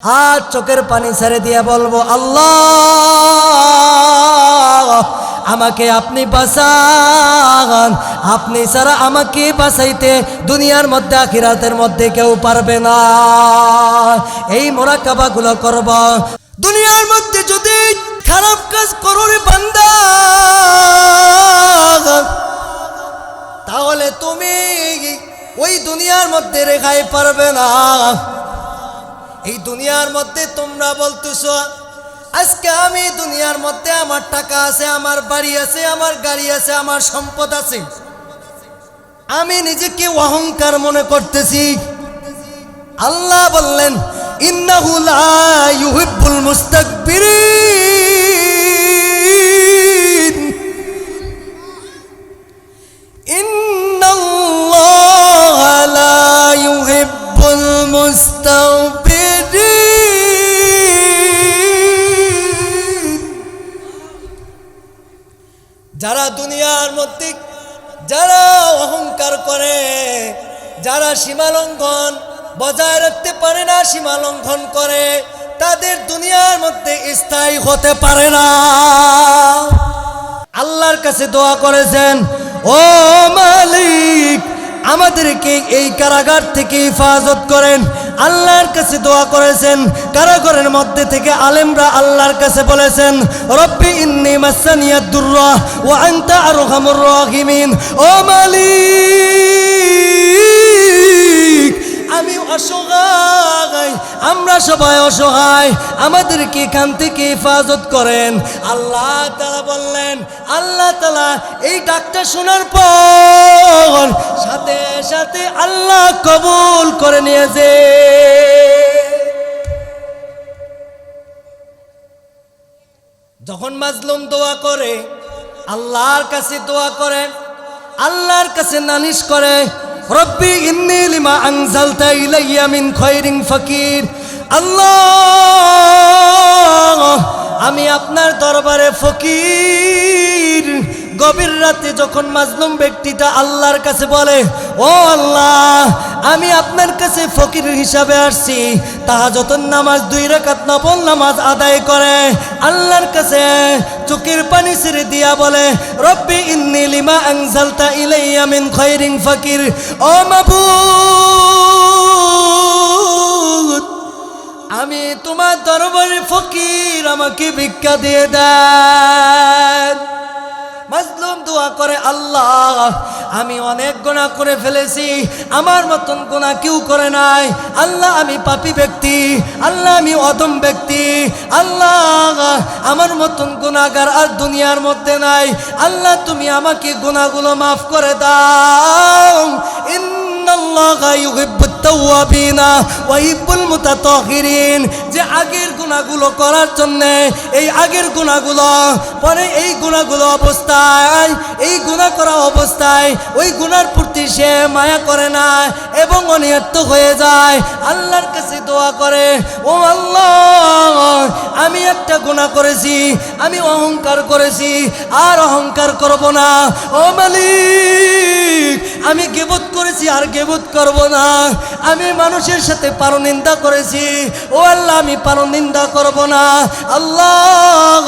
আর চোখের পানি ছেড়ে দিয়ে বলব, আল্লাহ, আমাকে আপনি বাঁচান। আপনি ছাড়া আমাকে বাঁচাইতে দুনিয়ার মধ্যে, আখিরাতের মধ্যে কেউ পারবে না। এই মোরাকাবাগুলো করব। দুনিয়ার মধ্যে যদি খারাপ কাজ করো রে তাহলে তুমি ওই দুনিয়ার মধ্যে রেখাই পারবে না। এই দুনিয়ার মধ্যে তোমরা বলতেছ, আজকে আমি দুনিয়ার মধ্যে আমার টাকা আছে, আমার বাড়ি আছে, আমার গাড়ি আছে, আমার সম্পদ আছে। আমি নিজেকে অহংকার মনে করতেছি। আল্লাহ বললেন, ইন্নাহু লা ইউহিব্বুল মুস্তাকবিরিন। পারে না সীমালঙ্ঘন করে, তাদের দুনিয়ার মধ্যে স্থায়ী হতে পারে না। আল্লাহর কাছে দোয়া করেছেন, ও মালিক, আমাদেরকে এই কারাগার থেকে হেফাজত করেন। আল্লাহর কাছে দোয়া করেছেন, কারাগারের মধ্যে থেকে আলেমরা আল্লাহর কাছে বলেছেন, রব্বি ইন্নি মাসানিয়াদ দুর্রা ওয়া আনতা আরহামুর রাহিমিন। ও সবাই অসহায় আমাদেরকে এখান থেকে হেফাজত করেন? আল্লাহ তালা বললেন, আল্লাহ তালা এই ডাকটা শোনার পর সাথে সাথে আল্লাহ কবুল করে নিয়েছে। যখন মাজলুম দোয়া করে, আল্লাহর কাছে দোয়া করে, আল্লাহর কাছে নালিশ করে, রব্বি ইন্নি লিমা আনজালতা ইলাইয়া মিন খৈরিন ফকির। আল্লাহ, আমি আপনার দরবারে ফকির। গভীর রাতে যখন মাজলুম ব্যক্তিটা আল্লাহর কাছে বলে, ও আল্লাহ, আমি আপনার কাছে ফকির হিসাবে আসছি। তাহাজতন নামাজ দুই রাকাত নফল নামাজ আদায় করে, আল্লাহর কাছে চোখের পানি ছেড়ে দিয়া বলে, রব্বি ইন্নি লিমা আনজালতা ইলাইয়া মিন খৈরিন ফকির। ও মাবুদ! আমি তোমার দরবারে ফকির, আমাকে ভিক্ষা দিয়ে দেন। মাজলুম দোয়া করে, আল্লাহ, আমি অনেক গোনা করে ফেলেছি, আমার মতন গোনা কেউ করে নাই। আল্লাহ, আমি পাপী ব্যক্তি, আল্লাহ, আমি অদম ব্যক্তি, আল্লাহ, আমার মতন গুণাগার আর দুনিয়ার মধ্যে নাই। আল্লাহ, তুমি আমাকে গুণাগুলো মাফ করে দাও। যে আগের গুনাহগুলো করার জন্য এই আগের গুনাহগুলো পরে এই গুনাহগুলো অবস্থায়, এই গুনাহ করা অবস্থায়, ওই গুনার প্রতি সে মায়া করে না এবং অনিয়ত্ত হয়ে যায়। আল্লাহর কাছে দোয়া করে, ও আল্লাহ, আমি একটা গুনাহ করেছি, আমি অহংকার করেছি, আর অহংকার করব না। ও মালিক, আমি গেবত করেছি আর গেবত করব না। আমি মানুষের সাথে পারো নিন্দা করেছি। ও আল্লাহ, আমি পারো নিন্দা করব না। আল্লাহ,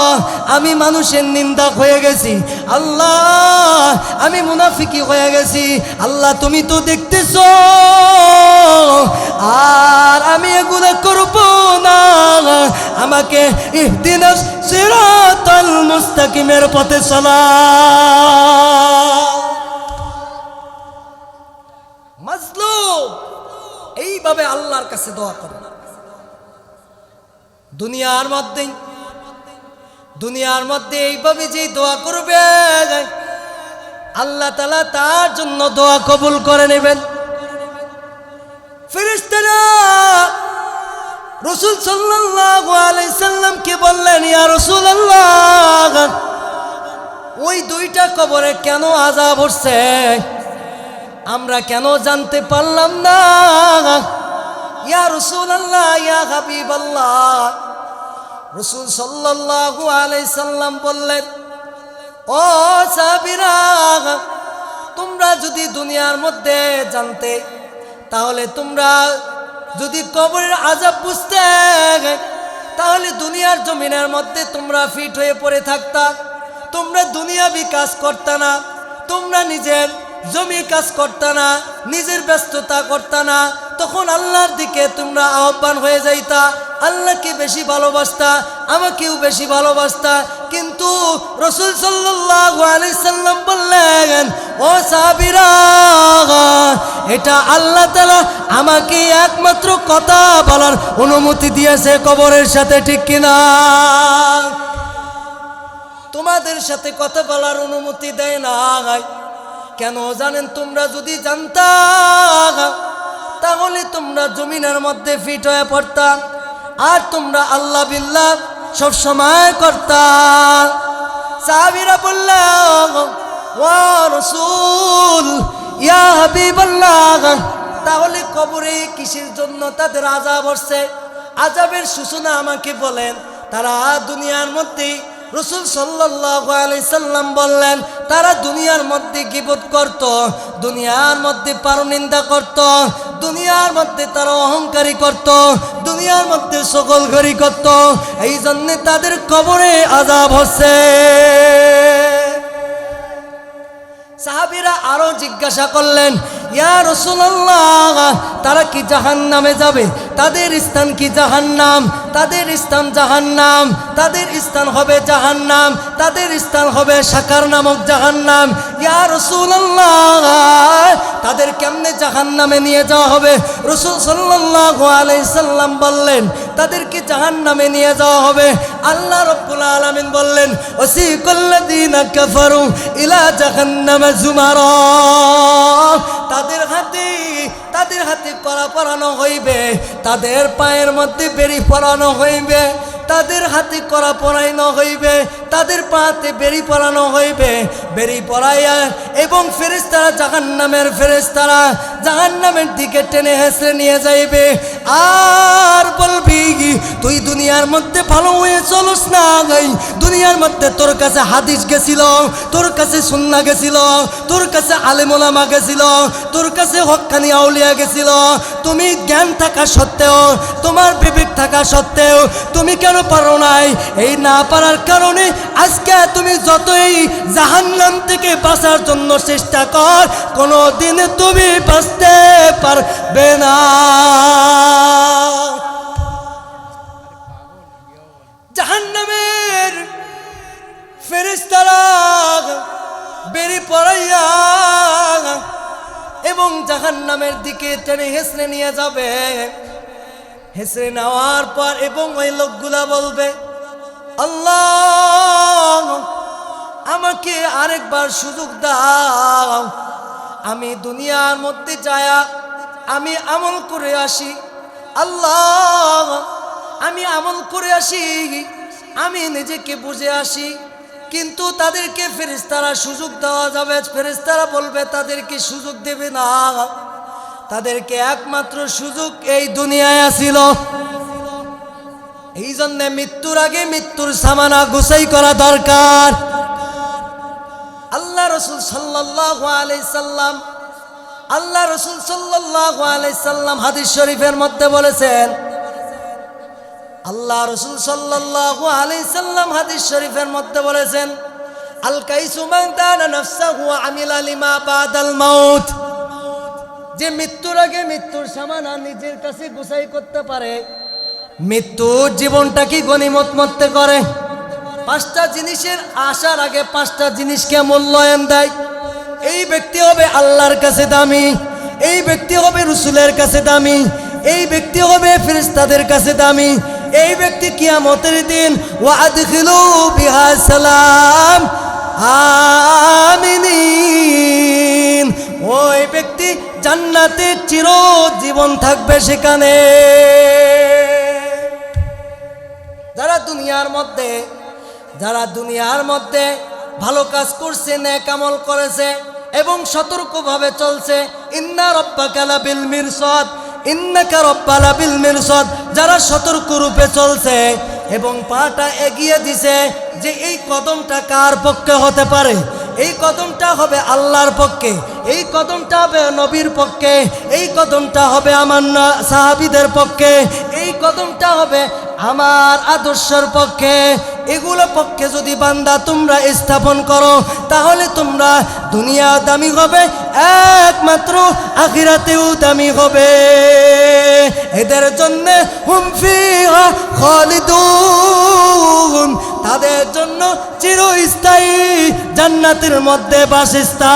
আমি মানুষের নিন্দা হয়ে গেছি। আল্লাহ, আমি মুনাফিকি হয়ে গেছি। আল্লাহ, তুমি তো দেখতেছ। আর আমি এগুলো করব না। আমাকে ইহদিনাস সিরাতাল মুস্তাকিমের পথে চলা। এইভাবে আল্লাহর কাছে দোয়া করে। দুনিয়ার মধ্যে দুনিয়ার মধ্যে এইভাবে যে দোয়া করবে, আল্লাহ তালা তার জন্য দোয়া কবুল করে নেবেন। রসুল সাল্লামকে বললেন ওই দুইটা কবরে কেন আযাব হচ্ছে? আমরা কেন জানতে পারলাম না? ইয়া রাসূলুল্লাহ, ইয়া হাবিবাল্লাহ। রসুল সাল্লাল্লাহু আলাইহি সাল্লাম বললেন, ও সাবিরা তোমরা যদি দুনিয়ার মধ্যে জানতে, তাহলে তোমরা যদি কবরের আজাব বুঝতে, তাহলে দুনিয়ার জমিনের মধ্যে তোমরা ফিট হয়ে পড়ে থাকতা। তোমরা দুনিয়া বিকাশ করতা না। তোমরা নিজের জমি কাজ করতা না, নিজের ব্যস্ততা করতা না, তখন আল্লাহর দিকে তোমরা আহ্বান হয়ে যাইতা। আল্লাহকে বেশি ভালোবাসতা, আমাকেও বেশি ভালোবাসতা। কিন্তু রসুল সাল্লাম বললেন, ও সাবিরা এটা আল্লাহ তালা আমাকে একমাত্র কথা বলার অনুমতি দিয়েছে কবরের সাথে, ঠিক কিনা তোমাদের সাথে কথা বলার অনুমতি দেয় না কেন জানেন তোমরা যদি জানতা? তাহলে তোমরা জমিনের মধ্যে ফিট হয়ে পড়তা। আর তোমরা আল্লাহ বিল্লাহ সব সময় করতা। সাহাবিরা বলল রসুল, ইয়া তাহলে কবরে কিসের জন্য তাদের আজাব হচ্ছে আজাবের সূচনা আমাকে বলেন। তারা দুনিয়ার মধ্যে রসুল সাল্লাহ আলি সাল্লাম বললেন তারা দুনিয়ার মধ্যে গিবত করত, দুনিয়ার মধ্যে পারনিন্দা করত, দুনিয়ার মধ্যে তারা অহংকারী করত, দুনিয়ার মধ্যে সকল ঘড়ি করত। এই জন্যে তাদের কবরে আজাব হচ্ছে। সাহাবিরা আরও জিজ্ঞাসা করলেন ইয়া রসুল্লাহ তারা কি জাহান নামে যাবে? তাদের স্থান কি জাহান্নাম? তাদের স্থান জাহান্নাম, তাদের স্থান হবে জাহান্নাম, তাদের স্থান হবে সাকার নামক জাহান্নাম। ইয়া রসুল্লাহ তাদের কেমনে জাহান্নামে নিয়ে যাওয়া হবে? রসুল সাল্লাহ আলাইসাল্লাম বললেন তাদেরকে জাহান্নামে নিয়ে যাওয়া হবে? আল্লাহ রব্বুল আলামিন বললেন, ওসিকুল্লাযীনা কাফারু ইলা জাহান্নামে জুমারা। তাদের হাতে তাদের হাতে করা পরানো হইবে। তাদের পায়ের মধ্যে বেরি পরানো হইবে। তাদের হাতে করা পরাইনো হইবে। তাদের পাতে বেরি পরানো হইবে। বেরি পরাইয়া এবং ফেরেস্তারা জাহান নামের ফেরেস্তারা জাহান নামের দিকে টেনে হেসে নিয়ে যাইবে। আর বলবি, তুই দুনিয়ার মধ্যে ভালো হয়ে চলস না গাই। দুনিয়ার মধ্যে তোর কাছে হাদিস গেছিল, তোর কাছে সুন্না গেছিল, তোর কাছে আলেমোলামা গেছিল তোর কাছে হক্কানি আউলিয়া গেছিল। তুমি জ্ঞান থাকা সত্ত্বেও, তোমার বিবেক থাকা সত্ত্বেও তুমি কেন পারো নাই? এই না পারার কারণে আজকে তুমি যতই জাহান্নাম থেকে বাঁচার জন্য চেষ্টা কর কোনো দিন তুমি বাঁচতে পারবে না। জাহান্নামের ফেরেস্তারা বেরি পড়াইয়া এবং জাহান্নামের দিকে টেনে হেসড়ে নিয়ে যাবে। হেসড়ে নেওয়ার পর এবং ওই লোকগুলা বলবে, আল্লাহ, আমাকে আরেকবার সুযোগ দাও। আমি দুনিয়ার মধ্যে যায়া আমি আমল করে আসি। আল্লাহ, আমি আমল করে আসি। আমি নিজেকে বুঝে আসি। কিন্তু তাদেরকে ফেরিস্তারা সুযোগ দেওয়া যাবে। ফেরিস্তারা বলবে, তাদেরকে সুযোগ দেবে না। তাদেরকে একমাত্র সুযোগ এই দুনিয়ায় আসিল। এই জন্যে মৃত্যুর আগে মৃত্যুর সামানা গুছাই করা দরকার। আল্লাহ রসুল সাল্লাহ আল্লাহ রসুল সাল্লাহ আলাই সাল্লাম হাদিস শরীফের মধ্যে বলেছেন আল্লাহ রসুল সাল্লাহ আলাই সাল্লাম হাদিস শরীফের মধ্যে বলেছেন, আল মাউত। যে মৃত্যুর আগে মৃত্যুর সামানা নিজের কাছে গুছাই করতে পারে মৃত্যুর জীবনটা কি গণিমত মতে করে? পাঁচটা জিনিসের আসার আগে পাঁচটা জিনিসকে মূল্যায়ন দেয়। এই ব্যক্তি হবে আল্লাহর কাছে দামি, এই ব্যক্তি হবে রসুলের কাছে দামি, এই ব্যক্তি হবে ফেরেশতাদের কাছে দামি এই ব্যক্তি কিয়ামতের দিন সালাম, আমিনিন। ওই ব্যক্তি জান্নাতে চির জীবন থাকবে সেখানে। যারা দুনিয়ার মধ্যে, যারা দুনিয়ার মধ্যে ভালো কাজ করছে ন্যাক আমল করেছে এবং সতর্কভাবে চলছে, ইন্না রব্বা কালা বিল মিরসদ। যারা সতর্ক রূপে চলছে এবং পাটা এগিয়ে দিছে যে এই কদমটা কার পক্ষে হতে পারে? এই কদমটা হবে আল্লাহর পক্ষে, এই কদমটা হবে নবীর পক্ষে, এই কদমটা হবে আমার সাহাবীদের পক্ষে, এই কদমটা হবে আমার আদর্শের পক্ষে। এগুলো পক্ষে যদি বান্দা তোমরা স্থাপন করো, তাহলে তোমরা দুনিয়া দামি হবে, একমাত্র আখিরাতেও দামি হবে। এদের জন্য হুমফিহা খালিদুন। তাদের জন্য চিরস্থায়ী জান্নাতের মধ্যে বাসস্থান।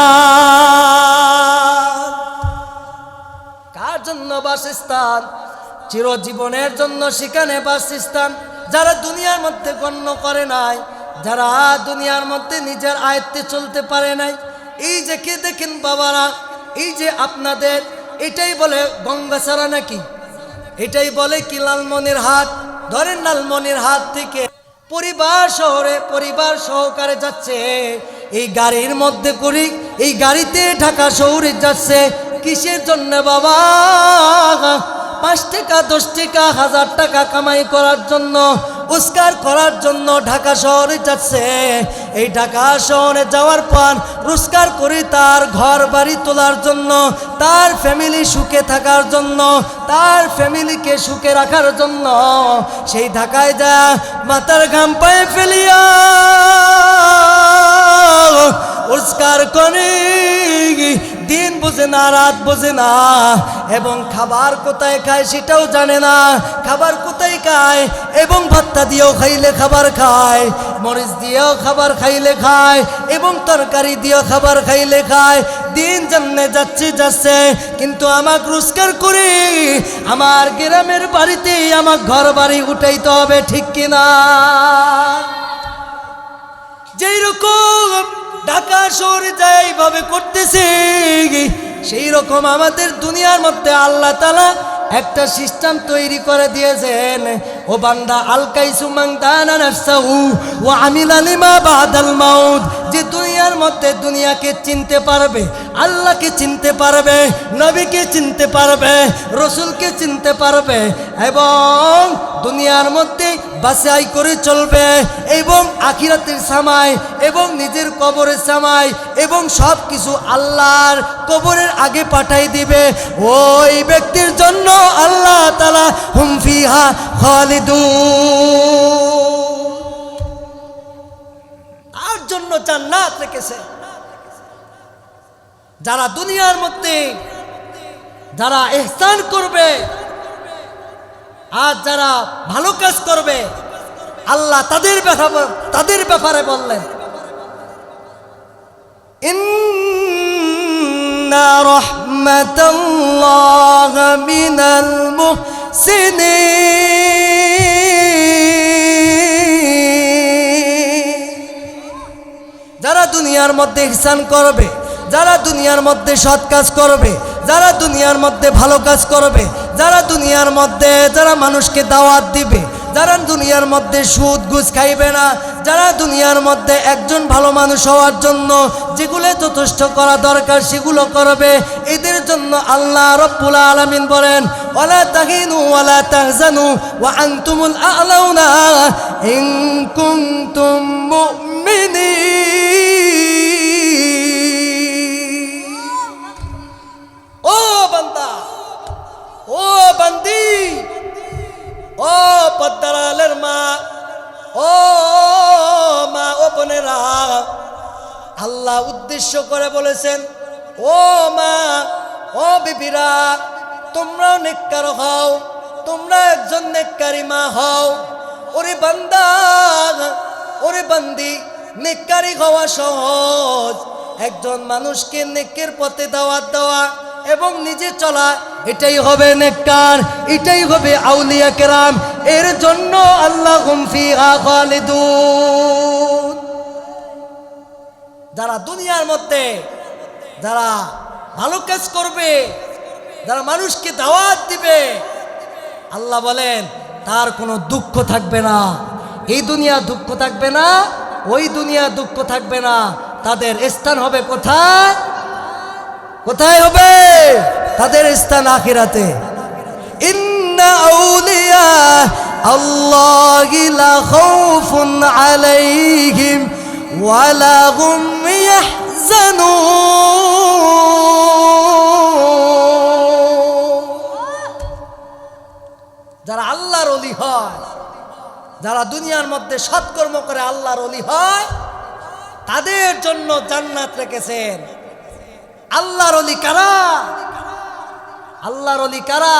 কার জন্য বাসস্থান? চিরজীবনের জন্য সেখানে বাসস্থান। যারা দুনিয়ার মধ্যে গণ্য করে নাই, যারা দুনিয়ার মধ্যে নিজের আয়ত্তে চলতে পারে নাই, এই যে কে দেখেন বাবারা, এই যে আপনাদের, এটাই বলে গঙ্গাসারা নাকি? এটাই বলে কি লালমনির হাট? ধরেন লালমনির হাট থেকে পরিবার শহরে পরিবার সহকারে যাচ্ছে, এই গাড়ির মধ্যে করি এই গাড়িতে ঢাকা শহরে যাচ্ছে, কিসের জন্য বাবা? পাঁচ টাকা, দশ টাকা, হাজার টাকা কামাই করার জন্য, উস্কার করার জন্য ঢাকা শহরে যাচ্ছে। এই ঢাকা শহরে যাওয়ার পর রোজগার করে তার ঘর বাড়ি তোলার জন্য, তার ফ্যামিলি সুখে থাকার জন্য, তার ফ্যামিলিকে সুখে রাখার জন্য, সেই ঢাকায় যা মাথার ঘাম পায়ে ফেলিয়া রোজগার করে দিন বোঝে না, রাত বোঝে না। এবং খাবার কোথায় খায় সেটাও জানে না। খাবার কোথায় খায়? এবং ভাত্তা দিয়েও খাইলে খাবার খায়। মরিচ দিয়েও খাবার খাইলে খায়। এবং তরকারি দিয়েও খাবার খাইলে খায়। দিন যেমনে যাচ্ছে যাচ্ছে। কিন্তু আমাক রোজগার করে, আমার গ্রামের বাড়িতেই আমার ঘর বাড়ি উঠাইতে হবে, ঠিক কিনা? যেই রকম ঢাকা শহরে যাইভাবে করতেছে সেই রকম আমাদের দুনিয়ার মধ্যে আল্লাহ তালা একটা সিস্টেম তৈরি করে দিয়েছেন। ও বান্দা আলকাই সুমাং দানা নাফসাহু ও আমিল আলিমা বাদাল মাউদ যে দুনিয়ার মধ্যে দুনিয়াকে চিনতে পারবে, আল্লাহকে চিনতে পারবে, নবীকে চিনতে পারবে, রসুলকে চিনতে পারবে এবং দুনিয়ার মধ্যে বাসাই করে চলবে এবং আখিরাতের সামাই এবং নিজের কবরের সামাই এবং সব কিছু আল্লাহর কবরের আগে পাঠাই দিবে। ওই ব্যক্তির জন্য আল্লাহ তালা হুমফিহা তার জন্য জান্নাত রেখেছে? যারা দুনিয়ার মধ্যে যারা এহসান করবে আর যারা ভালো কাজ করবে, আল্লাহ তাদের ব্যাপারে তাদের ব্যাপারে বললেন। রহমাতাল্লাহ মিনাল মুহসিনিন। যারা দুনিয়ার মধ্যে ইহসান করবে, যারা দুনিয়ার মধ্যে সৎ কাজ করবে, যারা দুনিয়ার মধ্যে ভালো কাজ করবে, যারা দুনিয়ার মধ্যে, যারা মানুষকে দাওয়াত দিবে, যারা দুনিয়ার মধ্যে সুদ ঘুষ খাইবে না, যারা দুনিয়ার মধ্যে একজন ভালো মানুষ হওয়ার জন্য যেগুলো যথেষ্ট করা দরকার সেগুলো করবে, এদের জন্য আল্লাহ রব্বুল আলামিন বলেন, ওয়ালা তাহিনু ওয়ালা তাহজানু ওয়া আনতুমুল আ'লাউনা ইন কুনতুম মুমিনিন ও বান্দা ও বান্দি ও পদ্মারালের মা ও মা ও বোনেরা আল্লাহ উদ্দেশ্য করে বলেছেন, ও মা, ও বিবিরা, তোমরাও নেককার হও, তোমরা একজন নেককারি মা হও। ওরে বান্দা, ওরে বান্দি, নেককারি হওয়া সহজ। একজন মানুষকে নেকের পথে দাওয়াত দেওয়া এবং নিজে চলা, এটাই হবে নেককার, এটাই হবে আউলিয়া কেরাম। এর জন্য আল্লাহ হুমফি খালিদুন। যারা দুনিয়ার মধ্যে, যারা ভালো কাজ করবে, যারা মানুষকে দাওয়াত দিবে, আল্লাহ বলেন তার কোনো দুঃখ থাকবে না। এই দুনিয়া দুঃখ থাকবে না, ওই দুনিয়া দুঃখ থাকবে না। তাদের স্থান হবে কোথায়? কোথায় হবে? তাদের স্থান আখিরাতে। আলাইহিম ওয়ালা হুম হয়। যারা দুনিয়ার মধ্যে সৎকর্ম করে আল্লাহর অলি হয়, তাদের জন্য জান্নাত রেখেছেন। আল্লাহর অলি কারা? আল্লাহর অলি কারা?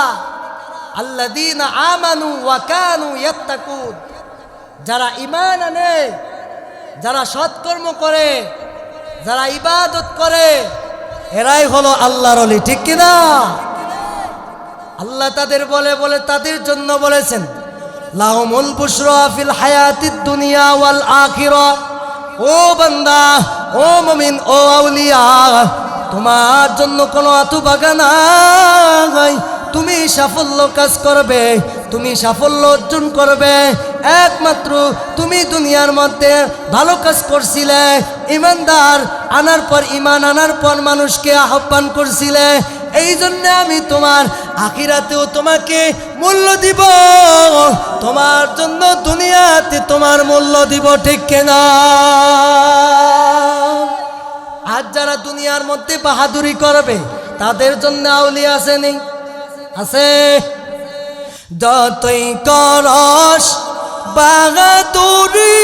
আল্লাদিন আমানু ওয়াকানু ইয়াত্তাকুন। যারা ইমান আনে, যারা সৎকর্ম করে, যারা ইবাদত করে, এরাই হলো আল্লাহর অলি ঠিক কিনা? আল্লাহ তাদের বলে বলে তাদের জন্য বলেছেন। লাহুমুল বুশরা ফিল দুনিয়া ওয়াল আখিরা। ও বান্দা, ও মুমিন, ও আউলিয়া, তোমার জন্য কোনো আতু বাগান তুমি সাফল্য কাজ করবে, তুমি সাফল্য অর্জন করবে। একমাত্র তুমি দুনিয়ার মধ্যে ভালো কাজ করছিলে, ইমানদার আনার পর, ইমান আনার পর মানুষকে আহ্বান করছিলে। এই জন্য আমি তোমার আখিরাতেও তোমাকে মূল্য দিব। তোমার জন্য দুনিয়াতে তোমার মূল্য দিব, ঠিক কেনা? আজ যারা দুনিয়ার মধ্যে বাহাদুরি করবে, তাদের জন্য আউলি আসেনি আছে। যতই করস বাহাদুরি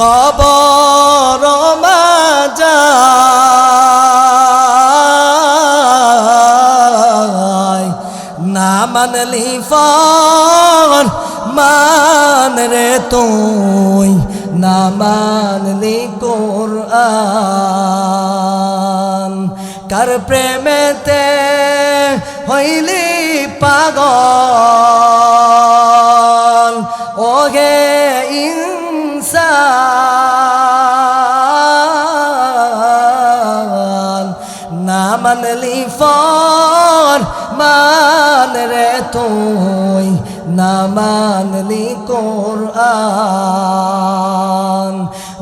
কবর মাজায় না মানলি ফর, মান রে তুই, না মানলি কোরআন। কার প্রেমেতে হইলি পাগল মানলি ফর মান রে তুই না মানলি কোরআন।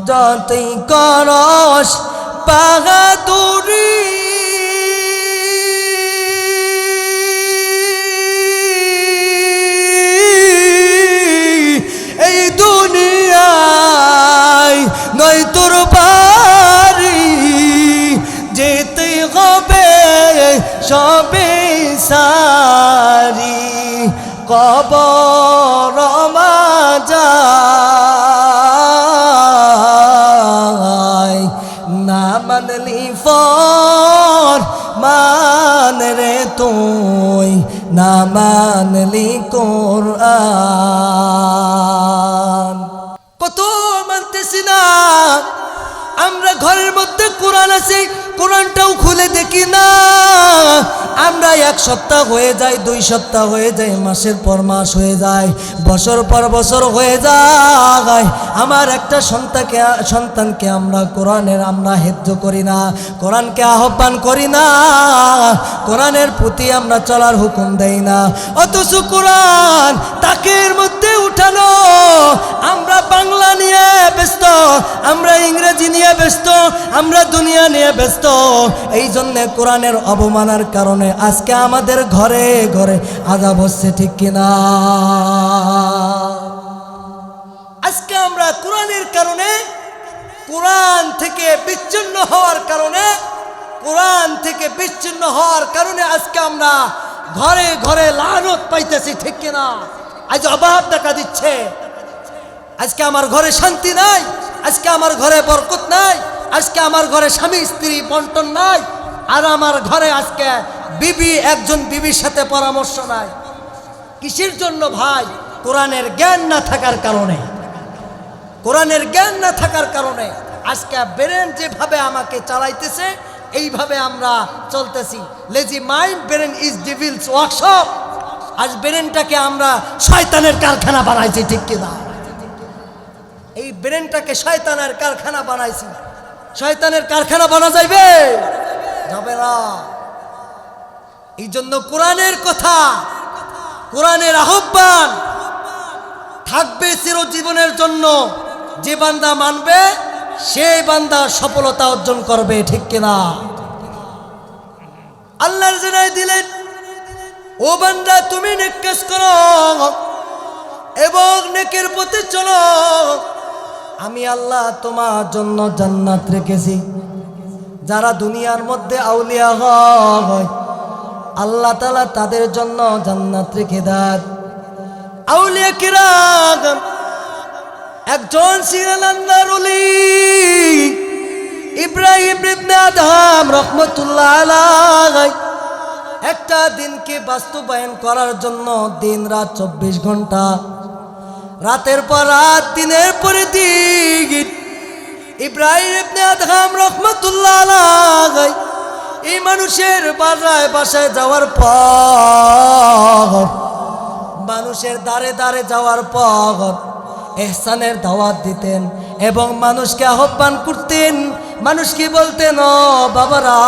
যতই করস বাহাদুরি সবে সারি কব মাজায় না মানলি ফর মান রে তুই না মানলি কোরআন। সপ্তাহ হয়ে যায়, দুই সপ্তাহ হয়ে যায়, মাসের পর মাস হয়ে যায়, বছর পর বছর হয়ে যায়। আমার একটা সন্তানকে সন্তানকে আমরা কোরআনের আমরা হেদ্য করি না, কোরআনকে আহ্বান করি না, কোরআনের প্রতি আমরা চলার হুকুম দেই না। অথচ কোরআন তাকের মধ্যে উঠানো, আমরা বাংলা নিয়ে ব্যস্ত, আমরা ইংরেজি নিয়ে ব্যস্ত, আমরা দুনিয়া নিয়ে ব্যস্ত এই জন্যে কোরআনের অবমানার কারণে আজকে আমাদের ঘরে ঘরে আজাব হচ্ছে ঠিক কিনা? আজকে আমরা কোরআনের কারণে, কোরআন থেকে বিচ্ছিন্ন হওয়ার কারণে, কোরআন থেকে বিচ্ছিন্ন হওয়ার কারণে আজকে আমরা ঘরে ঘরে লানত পাইতেছি ঠিক কিনা? আজ অভাব দেখা দিচ্ছে। আজকে আমার ঘরে শান্তি নাই, আজকে আমার ঘরে বরকত নাই, আজকে আমার ঘরে স্বামী, স্ত্রী, বন্টন নাই, আর আমার ঘরে আজকে বিবি, একজন বিবির সাথে পরামর্শ নাই। কিসের জন্য ভাই? কোরআনের জ্ঞান না থাকার কারণে। কোরআনের জ্ঞান না থাকার কারণে আজকে ব্রেন যেভাবে আমাকে চালাইতেছে, এইভাবে আমরা চলতেছি। Lazy mind brain is devil's workshop আজ ব্রেনটাকে আমরা শয়তানের কারখানা বানাইছি, ঠিক কিনা এই ব্রেনটাকে শয়তানের কারখানা বানাইছি। শয়তানের কারখানা বানা যাইবে? যাবে না। এই জন্য কোরআনের কথা, কোরআনের আহ্বান থাকবে চিরজীবনের জন্য। যে বান্দা মানবে সেই বান্দা সফলতা অর্জন করবে, ঠিক কিনা? আল্লাহর জানাই দিলেন, ও বান্দা, তুমি নেকাজ করো এবং নেকের পথে চলো। আমি আল্লাহ তোমার জন্য জান্নাত রেখেছি। যারা দুনিয়ার মধ্যে আউলিয়া হয় আল্লাহ তালা তাদের জন্য জান্নাত রেখে দেন। একজন একটা দিনকে বাস্তবায়ন করার জন্য দিন রাত চব্বিশ ঘণ্টা, রাতের পর রাত, দিনের পরে দিন, ইব্রাহিম রহমতুল্লাহ আলাই এই মানুষের বাসায় বাসায় যাওয়ার পর, মানুষের দ্বারে দ্বারে যাওয়ার পর এহসানের দাওয়াত দিতেন এবং মানুষকে আহ্বান করতেন। মানুষ কি বলতেন, ও বাবারা,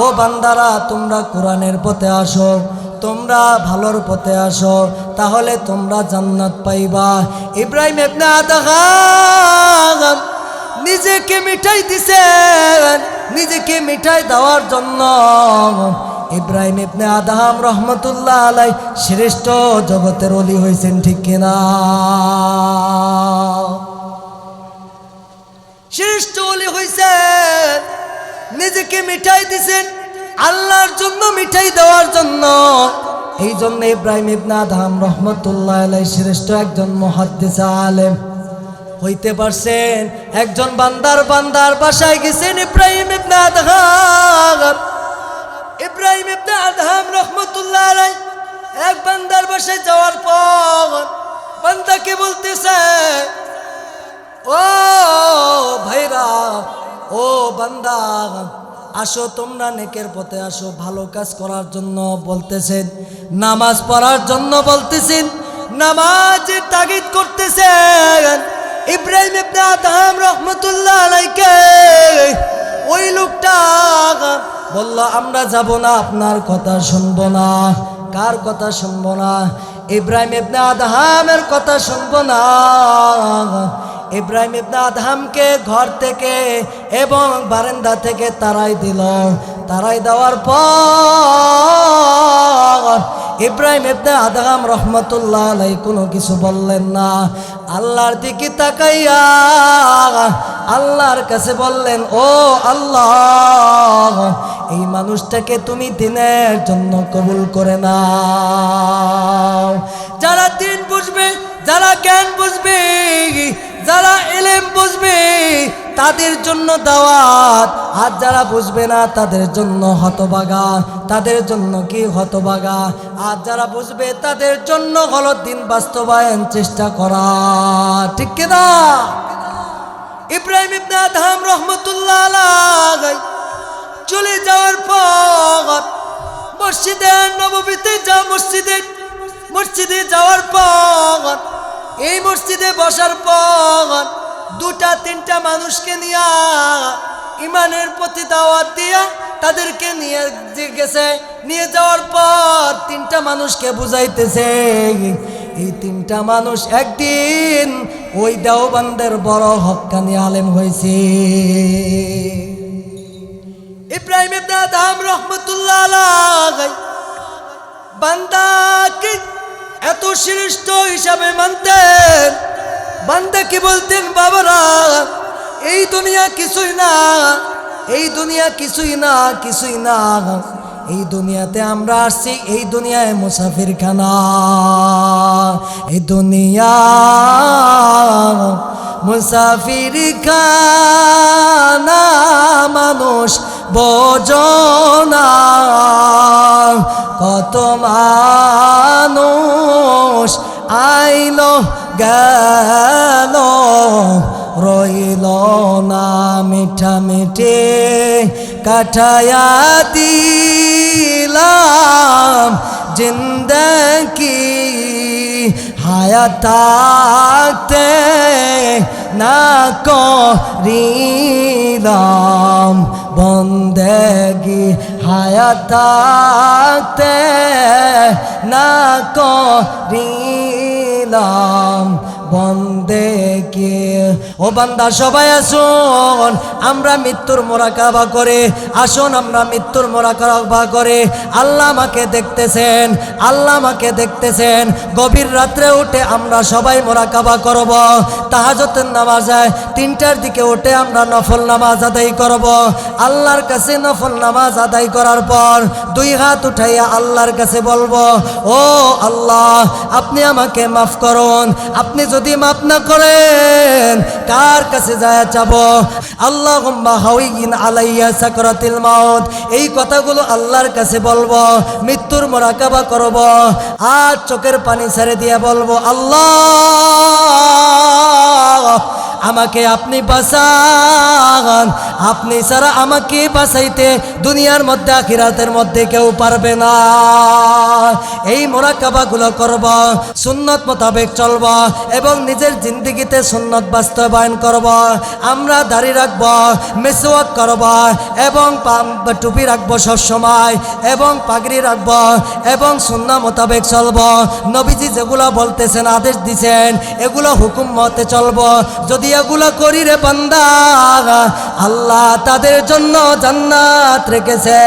ও বান্দারা, তোমরা কোরআনের পথে আসো, তোমরা ভালোর পথে আসো, তাহলে তোমরা জান্নাত পাইবা। ইব্রাহিম ইবনে আদহাম নিজেকে মিঠাই দিছেন, নিজেকে মিঠাই দেওয়ার জন্য। ইব্রাহিম ইবনে আদহাম রহমতুল্লাহ আলাই শ্রেষ্ঠ জগতের অলি হয়েছেন, ঠিক কিনা? শ্রেষ্ঠ অলি হয়েছেন নিজেকে মিঠাই দিছেন, আল্লাহর জন্য মিঠাই দেওয়ার জন্য। এই জন্য ইব্রাহিম ইবনে আদহাম রহমতুল্লাহ আলাই শ্রেষ্ঠ একজন মহাদ্দিস আলেম। হইতে পারছেন? একজন বান্দার বান্দার বাসায় গেছেন ইব্রাহিম ইব্রাহিম ইবনে রহমতুল্লাহ আলাই এক বান্দার বাসায় যাওয়ার পর বান্দাকে বলতেছে, ও ভাইরা, ও বান্দা, আসো তোমরা নেকের পথে আসো, ভালো কাজ করার জন্য বলতেছেন, নামাজ পড়ার জন্য বলতেছেন, নামাজের তাগিদ করতেছেন। ইব্রাহিম ইবনে আদহাম রহমতুল্লাহ আলাইকে, ওই লোকটা বলল, আমরা যাব না, আপনার কথা শুনব না। কার কথা শুনব না? ইব্রাহিম ইবনে আদহামের কথা শুনব না। ইব্রাহিম ইবনে আদহামকে ঘর থেকে এবং বারান্দা থেকে তারাই দিল। তারাই দেওয়ার পর ইব্রাহিম এতে আদাম রহমতুল্লাহ আলাই কোনো কিছু বললেন না। আল্লাহর দিকে তাকাইয়া আল্লাহর কাছে বললেন, ও আল্লাহ, এই মানুষটাকে তুমি দিনের জন্য কবুল করে না যারা দিন বুঝবে যারা জ্ঞান বুঝবে, যারা এলেম বুঝবে, তাদের জন্য দাওয়াত। আর যারা বুঝবে না, তাদের জন্য হতবাগা। তাদের জন্য কি হতবাগা? আর যারা বুঝবে, তাদের জন্য হলো দিন বাস্তবায়ন চেষ্টা করা। ঠিক কিনা ইব্রাহিম ইবনে আদহাম রহমতুল্লাহ চলে যাওয়ার পর, মসজিদে নবমীতে যা মসজিদে মসজিদে যাওয়ার পর এই মসজিদে বসার পর দুটা, তিনটা মানুষকে নিয়ে ইমানের প্রতি দাওয়াত দিয়া তাদেরকে নিয়ে গেছে, নিয়ে যাওয়ার পর তিনটা মানুষকে বুঝাইতেছে, এই তিনটা মানুষ একদিন ওই দেওবান্দের বড় হক্কানি আলেম হয়েছে। ইব্রাহিম ইবনে আদম রহমতুল্লাহ বান্দাকে এত শ্রেষ্ঠ হিসাবে মানতেন। বান্দা কি বলতেন, বাবারা, এই দুনিয়া কিছুই না, এই দুনিয়া কিছুই না কিছুই না। এই দুনিয়াতে আমরা আসছি, এই দুনিয়ায় মুসাফির খানা এই দুনিয়া মুসাফির খানা মানুষ বোঝনা কত মানুষ আইল, গেল, রইল না মিঠা মিঠে কাঠায়া দিলাম জিন্দগি। হায়াতাতে না করিলাম। বন্দেগি হায়াতাতে না করিলাম বন্দে কি ও বান্দা, সবাই আসুন। আমরা মৃত্যুর মোরাকাবা করে, আসুন আমরা মৃত্যুর মোরাকাবা করে। আল্লাহ আমাকে দেখতেছেন, আল্লাহ আমাকে দেখতেছেন। গভীর রাত্রে উঠে আমরা সবাই মোরাকাবা করব। তাহাজতের নামাজে তিনটার দিকে উঠে আমরা নফল নামাজ আদায় করব। আল্লাহর কাছে নফল নামাজ আদায় করার পর দুই হাত উঠাইয়া আল্লাহর কাছে বলব, ও আল্লাহ, আপনি আমাকে মাফ করুন। আপনি যদি মাফ না করেন কার কাছে যায় চাব আল্লাহ হাউইন আলাইয়া সাকরাতিল মাউত। এই কথাগুলো আল্লাহর কাছে বলব, মৃত্যুর মোরাকাবা করব, আর চোখের পানি ছেড়ে দিয়ে বলব, আল্লাহ! আমাকে আপনি বাঁচান। আপনি ছাড়া আমাকে বাঁচাইতে দুনিয়ার মধ্যে, আখিরাতের মধ্যে কেউ পারবে না। এই মোরাকাবাগুলো করব, সুন্নত মোতাবেক চলব এবং নিজের জিন্দগিতে সুন্নত বাস্তবায়ন করব। আমরা দাড়ি রাখব মেসোয়াক করব এবং টুপি রাখব সবসময় এবং পাগড়ি রাখব এবং সুন্না মোতাবেক চলব। নবীজি যেগুলো বলতেছেন, আদেশ দিছেন, এগুলো হুকুম মতে চলব। যদি এগুলো করি রে বান্দা। আল্লাহ তাদের জন্য জান্নাত রেখেছে।